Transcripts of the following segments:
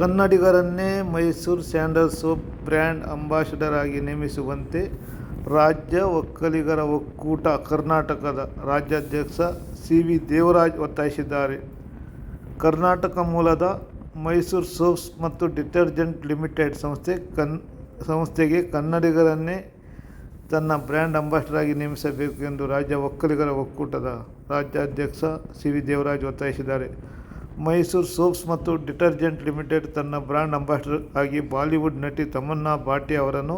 ಕನ್ನಡಿಗರನ್ನೇ Mysuru sandal soap brand ambassador ಆಗಿ ನೇಮಿಸುವಂತೆ ರಾಜ್ಯ ಒಕ್ಕಲಿಗರ ಒಕ್ಕೂಟ ಕರ್ನಾಟಕದ ರಾಜ್ಯಾಧ್ಯಕ್ಷ ಸಿ ವಿ ದೇವರಾಜ್ ಒತ್ತಾಯಿಸಿದ್ದಾರೆ. ಕರ್ನಾಟಕ ಮೂಲದ ಮೈಸೂರು ಸೋಪ್ಸ್ ಮತ್ತು ಡಿಟರ್ಜೆಂಟ್ ಲಿಮಿಟೆಡ್ ಸಂಸ್ಥೆ ಕನ್, ಸಂಸ್ಥೆಗೆ ಕನ್ನಡಿಗರನ್ನೇ ತನ್ನ ಬ್ರ್ಯಾಂಡ್ ಅಂಬಾಸಿಡರ್ ಆಗಿ ನೇಮಿಸಬೇಕು ಎಂದು ರಾಜ್ಯ ಒಕ್ಕಲಿಗರ ಒಕ್ಕೂಟದ ರಾಜ್ಯಾಧ್ಯಕ್ಷ ಸಿ. ವಿ. ದೇವರಾಜ್ ಒತ್ತಾಯಿಸಿದ್ದಾರೆ. ಮೈಸೂರು ಸೋಪ್ಸ್ ಮತ್ತು ಡಿಟರ್ಜೆಂಟ್ ಲಿಮಿಟೆಡ್ ತನ್ನ ಬ್ರ್ಯಾಂಡ್ ಅಂಬಾಸಿಡರ್ ಆಗಿ ಬಾಲಿವುಡ್ ನಟಿ ತಮನ್ನಾ ಬಾಟಿ ಅವರನ್ನು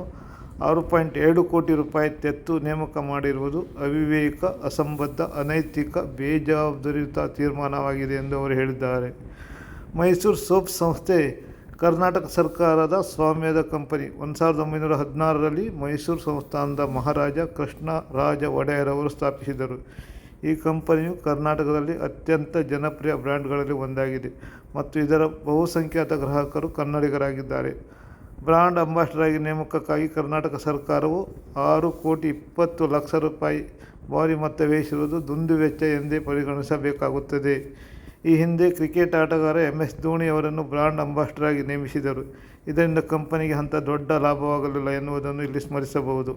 ಆರು ಪಾಯಿಂಟ್ ಎರಡು ಕೋಟಿ ರೂಪಾಯಿ ತೆತ್ತು ನೇಮಕ ಮಾಡಿರುವುದು ಅವಿವೇಕ, ಅಸಂಬದ್ಧ, ಅನೈತಿಕ, ಬೇಜವಾಬ್ದಾರಿಯುತ ತೀರ್ಮಾನವಾಗಿದೆ ಎಂದು ಅವರು ಹೇಳಿದ್ದಾರೆ. ಮೈಸೂರು ಸೋಪ್ಸ್ ಸಂಸ್ಥೆ ಕರ್ನಾಟಕ ಸರ್ಕಾರದ ಸ್ವಾಮ್ಯದ ಕಂಪನಿ. ಒಂದು ಸಾವಿರದ ಒಂಬೈನೂರ ಹದಿನಾರರಲ್ಲಿ ಮೈಸೂರು ಸಂಸ್ಥಾನದ ಮಹಾರಾಜ ಕೃಷ್ಣರಾಜ ಒಡೆಯರ್ ಅವರು ಸ್ಥಾಪಿಸಿದರು. ಈ ಕಂಪನಿಯು ಕರ್ನಾಟಕದಲ್ಲಿ ಅತ್ಯಂತ ಜನಪ್ರಿಯ ಬ್ರ್ಯಾಂಡ್ಗಳಲ್ಲಿ ಒಂದಾಗಿದೆ ಮತ್ತು ಇದರ ಬಹುಸಂಖ್ಯಾತ ಗ್ರಾಹಕರು ಕನ್ನಡಿಗರಾಗಿದ್ದಾರೆ. ಬ್ರಾಂಡ್ ಅಂಬಾಸಿಡರ್ ಆಗಿ ನೇಮಕಕ್ಕಾಗಿ ಕರ್ನಾಟಕ ಸರ್ಕಾರವು ಆರು ಕೋಟಿ ಇಪ್ಪತ್ತು ಲಕ್ಷ ರೂಪಾಯಿ ಭಾರಿ ಮೊತ್ತ ವ್ಯಯಿಸಿರುವುದು ದುಂದುವೆಚ್ಚ ಎಂದೇ ಪರಿಗಣಿಸಬೇಕಾಗುತ್ತದೆ. ಈ ಹಿಂದೆ ಕ್ರಿಕೆಟ್ ಆಟಗಾರ ಎಂ. ಎಸ್. ಧೋನಿ ಅವರನ್ನು ಬ್ರಾಂಡ್ ಅಂಬಾಸಿಡರ್ ಆಗಿ ನೇಮಿಸಿದರು ಇದರಿಂದ ಕಂಪನಿಗೆ ಅಂಥ ದೊಡ್ಡ ಲಾಭವಾಗಲಿಲ್ಲ ಎನ್ನುವುದನ್ನು ಇಲ್ಲಿ ಸ್ಮರಿಸಬಹುದು.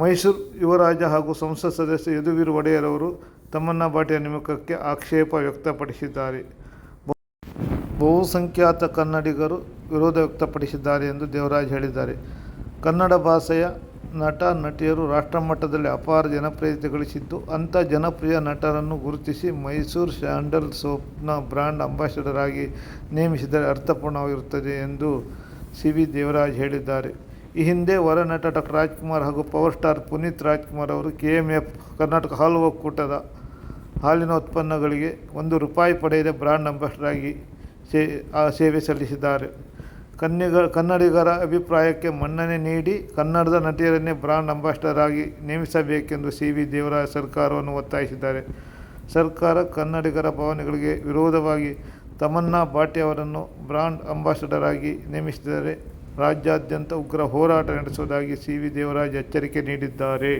ಮೈಸೂರು ಯುವರಾಜ ಹಾಗೂ ಸಂಸತ್ ಸದಸ್ಯ ಯದುವೀರ್ ಒಡೆಯರ್ ಅವರು ತಮ್ಮಣ್ಣ ಭಾಟಿಯ ನೇಮಕಕ್ಕೆ ಆಕ್ಷೇಪ ವ್ಯಕ್ತಪಡಿಸಿದ್ದಾರೆ. ಬಹುಸಂಖ್ಯಾತ ಕನ್ನಡಿಗರು ವಿರೋಧ ವ್ಯಕ್ತಪಡಿಸಿದ್ದಾರೆ ಎಂದು ದೇವರಾಜ್ ಹೇಳಿದ್ದಾರೆ. ಕನ್ನಡ ಭಾಷೆಯ ನಟ, ನಟಿಯರು ರಾಷ್ಟ್ರಮಟ್ಟದಲ್ಲಿ ಅಪಾರ ಜನಪ್ರಿಯತೆ ಗಳಿಸಿದ್ದು, ಅಂಥ ಜನಪ್ರಿಯ ನಟರನ್ನು ಗುರುತಿಸಿ ಮೈಸೂರು ಸ್ಯಾಂಡಲ್ ಸೋಪ್ನ ಬ್ರ್ಯಾಂಡ್ ಅಂಬಾಸಿಡರ್ ಆಗಿ ನೇಮಿಸಿದರೆ ಅರ್ಥಪೂರ್ಣವಾಗಿರುತ್ತದೆ ಎಂದು ಸಿ. ವಿ. ದೇವರಾಜ್ ಹೇಳಿದ್ದಾರೆ. ಈ ಹಿಂದೆ ವರನಟ ಡಾಕ್ಟರ್. ರಾಜ್ಕುಮಾರ್ ಹಾಗೂ ಪವರ್ ಸ್ಟಾರ್ ಪುನೀತ್ ರಾಜ್ಕುಮಾರ್ ಅವರು ಕೆ ಎಂ ಎಫ್, ಕರ್ನಾಟಕ ಹಾಲು ಒಕ್ಕೂಟದ ಹಾಲಿನ ಉತ್ಪನ್ನಗಳಿಗೆ ಒಂದು ರೂಪಾಯಿ ಪಡೆಯದೆ ಬ್ರ್ಯಾಂಡ್ ಅಂಬಾಸಿಡರ್ ಆಗಿ ಸೇವೆ ಸಲ್ಲಿಸಿದ್ದಾರೆ. ಕನ್ನಡಿಗರ ಅಭಿಪ್ರಾಯಕ್ಕೆ ಮನ್ನಣೆ ನೀಡಿ ಕನ್ನಡದ ನಟಿಯರನ್ನೇ ಬ್ರಾಂಡ್ ಅಂಬಾಸಿಡರ್ ಆಗಿ ನೇಮಿಸಬೇಕೆಂದು ಸಿ. ವಿ. ದೇವರಾಜ್ ಸರ್ಕಾರವನ್ನು ಒತ್ತಾಯಿಸಿದ್ದಾರೆ. ಸರ್ಕಾರ ಕನ್ನಡಿಗರ ಭಾವನೆಗಳಿಗೆ ವಿರೋಧವಾಗಿ ತಮನ್ನಾ ಭಾಟಿ ಅವರನ್ನು ಬ್ರಾಂಡ್ ಅಂಬಾಸಡರ್ ಆಗಿ ನೇಮಿಸಿದರೆ ರಾಜ್ಯಾದ್ಯಂತ ಉಗ್ರ ಹೋರಾಟ ನಡೆಸುವುದಾಗಿ ಸಿ. ವಿ. ದೇವರಾಜ್ ಎಚ್ಚರಿಕೆ ನೀಡಿದ್ದಾರೆ.